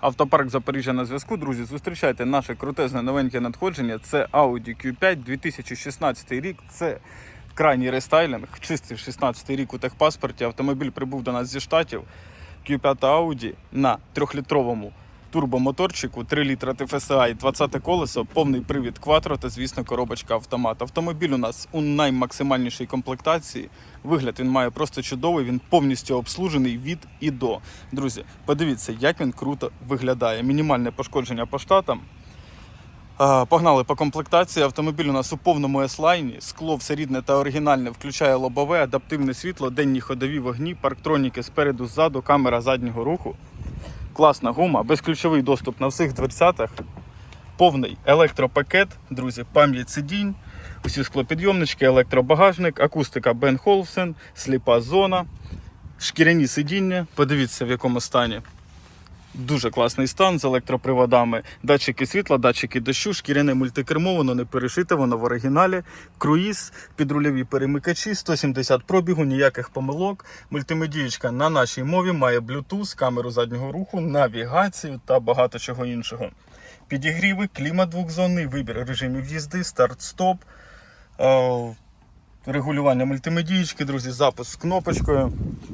Автопарк Запоріжжя на зв'язку. Друзі, зустрічайте наше крутезне новеньке надходження. Це Audi Q5 2016 рік. Це крайній рестайлінг, чистий 16 рік у техпаспорті. Автомобіль прибув до нас зі штатів. Q5 Audi на трьохлітровому турбомоторчику, 3 літра TFSI, 20 колесо, повний привід Quattro та, звісно, коробочка автомат. Автомобіль у нас у наймаксимальнішій комплектації. Вигляд він має просто чудовий, він повністю обслужений від і до. Друзі, подивіться, як він круто виглядає. Мінімальне пошкодження по штатам. Погнали по комплектації. Автомобіль у нас у повному S-лайні. Скло все рідне та оригінальне, включає лобове, адаптивне світло, денні ходові вогні, парктроніки спереду, ззаду, камера заднього руху. Класна гума, безключовий доступ на всіх дверцятах. Повний електропакет, друзі, пам'ять сидінь, усі склопідйомнички, електробагажник, акустика Бен Холсен, сліпа зона, шкіряні сидіння. Подивіться, в якому стані. Дуже класний стан з електроприводами, датчики світла, датчики дощу, шкіряне мультикермо, воно не перешите, воно в оригіналі. Круїз, підрульові перемикачі, 170 пробігу, ніяких помилок. Мультимедієчка на нашій мові має Bluetooth, камеру заднього руху, навігацію та багато чого іншого. Підігріви, клімат двохзонний, вибір режимів їзди, старт-стоп. Регулювання мультимедієчки, друзі, запуск з кнопочкою.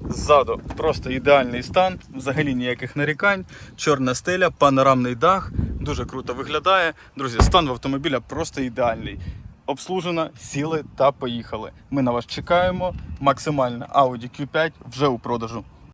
Ззаду просто ідеальний стан, взагалі ніяких нарікань. Чорна стеля, панорамний дах, дуже круто виглядає. Друзі, стан в автомобіля просто ідеальний. Обслужено, сіли та поїхали. Ми на вас чекаємо. Максимально Audi Q5 вже у продажу.